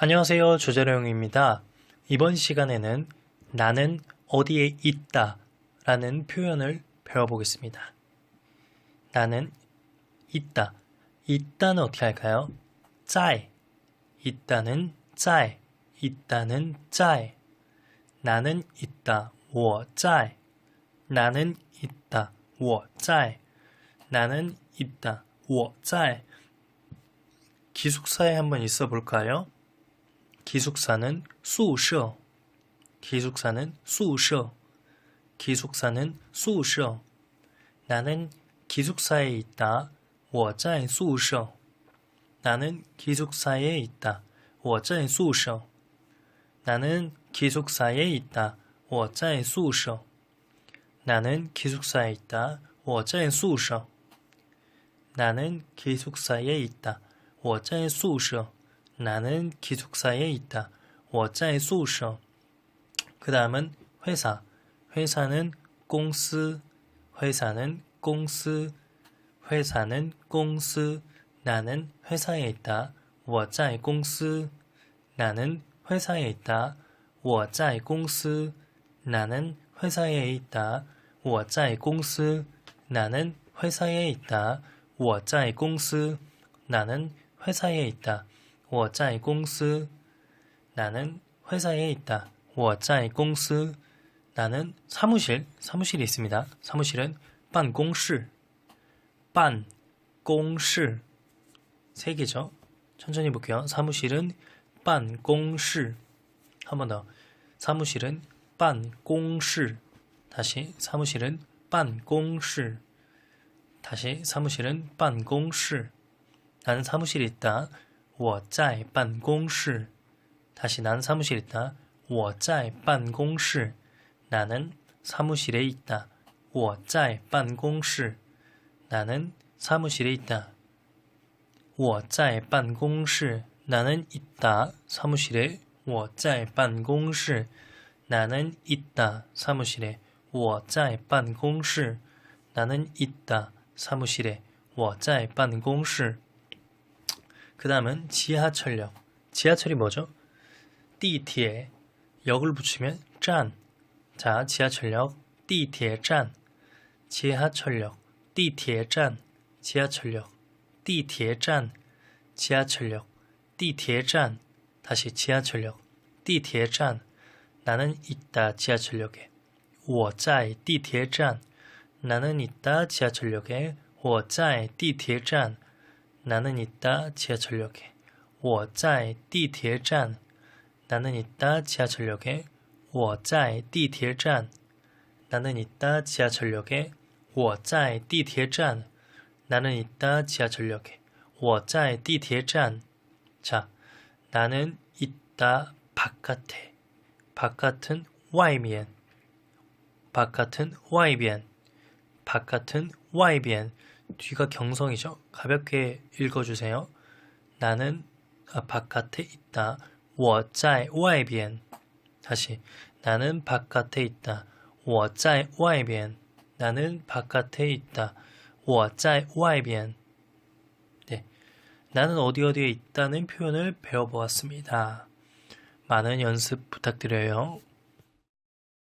안녕하세요. 조재룡입니다. 이번 시간에는 나는 어디에 있다 라는 표현을 배워보겠습니다. 나는 있다. 있다는 어떻게 할까요? 在 있다는 在 있다는 在 나는 있다. 我在 나는 있다. 我在 나는 있다. 我在 기숙사에 한번 있어 볼까요? 기숙사는 宿舍 기숙사는 宿舍 기숙사는 宿舍 나는 기숙사에 있다. 我在宿舍 나는 기숙사에 있다. 我在宿舍 나는 기숙사에 있다. 我在宿舍 나는 기숙사에 있다. 我在宿舍 나는 기숙사에 있다. 我在宿舍 나는 기숙사에 있다. 我在宿舍 그 다음은 회사. 회사는 公司 회사는 公司 회사는 公司 나는 회사에 있다. 我在公司 나는 회사에 있다. 我在公司 나는 회사에 있다. 我在公司 나는 회사에 있다. 我在公司 나는 회사에 있다. 我在公司 나는 회사에 있다. 我在公司 나는 사무실, 사무실이 있습니다. 사무실은 办公室 办公室세 개죠. 천천히 볼게요. 사무실은 办公室 한 번 더. 사무실은 办公室 다시 사무실은 办公室 다시 사무실은 办公室 나는 사무실에 있다. 我在办公室 다시 나는 사무실에 있다. 我在办公室 나는 사무실에 있다. 我在办公室 나는 사무실에 있다. 我在办公室 나는 있다. 사무실에 我在办公室 나는 있다. 사무실에 我在办公室 나는 있다. 사무실에 我在办公室 그 다음은 지하철역. 지하철이 뭐죠? 地铁 역을 붙이면 站. 자, 지하철역 地铁站 지하철역 地铁站 지하철역 地铁站 지하철역 地铁站 다시 지하철역 地铁站 나는 있다 지하철역에 我在地铁站 나는 있다 지하철역에 我在地铁站 나는 있다 지하철역에 我在地铁站 나는 있다 지하철역에 我在地铁站 나는 있다 지하철역에 我在地铁站 나는 있다 지하철역에 我在地铁站 자, 나는 있다 바깥에 바깥은 外面 바깥은 外边 바깥은 外边 뒤가 경성이죠. 가볍게 읽어주세요. 나는 아, 바깥에 있다. 我在外边 다시 나는 바깥에 있다. 我在外边 나는 바깥에 있다. 我在外边 네. 나는 어디 어디에 있다는 표현을 배워보았습니다. 많은 연습 부탁드려요.